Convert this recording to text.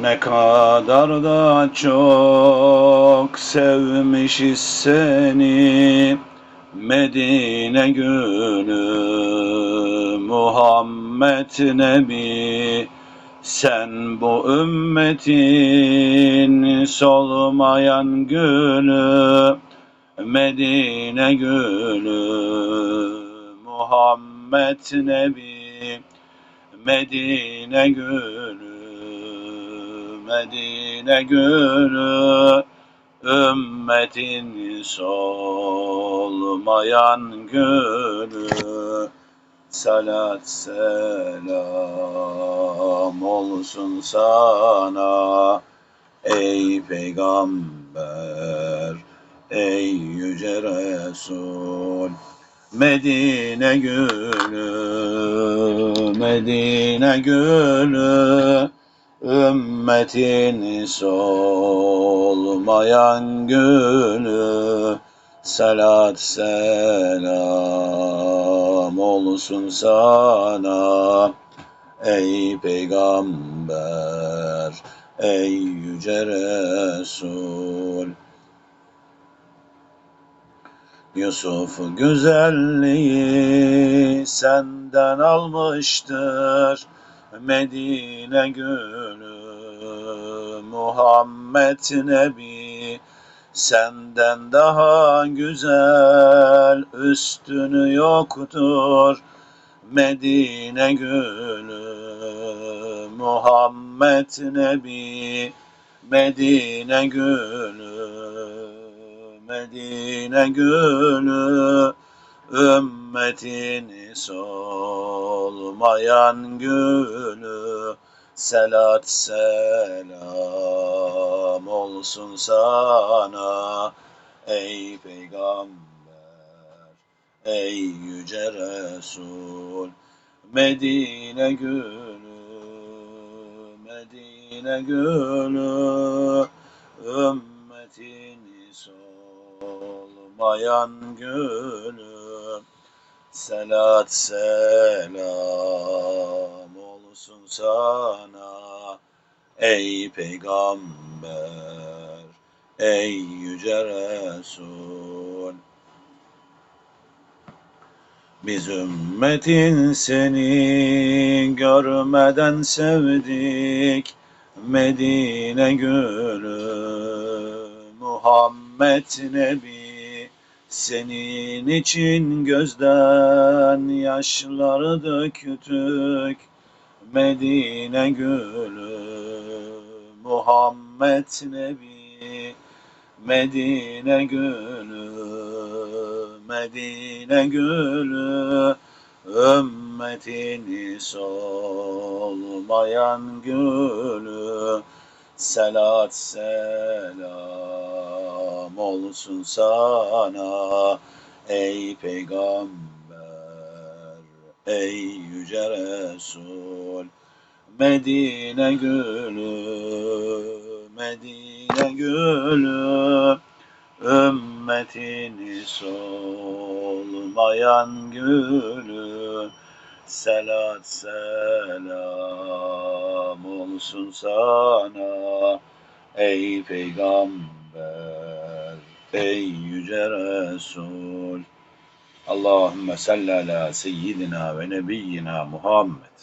Ne kadar da çok sevmişiz seni Medine gülü Muhammed Nebi. Sen bu ümmetin solmayan gülü Medine gülü Muhammed Nebi. Medine gülü Medine gülü Ümmetin solmayan gülü Salat selam olsun sana Ey peygamber Ey yüce Resul. Medine gülü Medine gülü Ümmetin solmayan gülü Salat selam olsun sana. Ey peygamber Ey yüce Resul. Yusuf güzelliği senden almıştır. Medine gülü Muhammed Nebi Senden daha güzel üstünü yoktur Medine gülü. Muhammed Nebi Medine gülü. Medine gülü Ümmetin solmayan gülü Selat selam olsun sana Ey peygamber Ey yüce Resul. Medine gülü Medine gülü Ümmetin solmayan gülü Selat selam olsun sana Ey peygamber Ey yüce Resul. Biz ümmetin seni görmeden sevdik Medine gülü Muhammed Nebi senin için gözden yaşları döktük Medine gülü Muhammed Nebi. Medine gülü Medine gülü Ümmetini solmayan gülü. Selat selam olsun sana Ey peygamber Ey yüce Resul Medine gülü Medine gülü Ümmetini solmayan gülü. Selat selam olsun sana Ey peygamber Ey yüce Resul Allahümme salli ala seyyidina ve nebiyyina Muhammed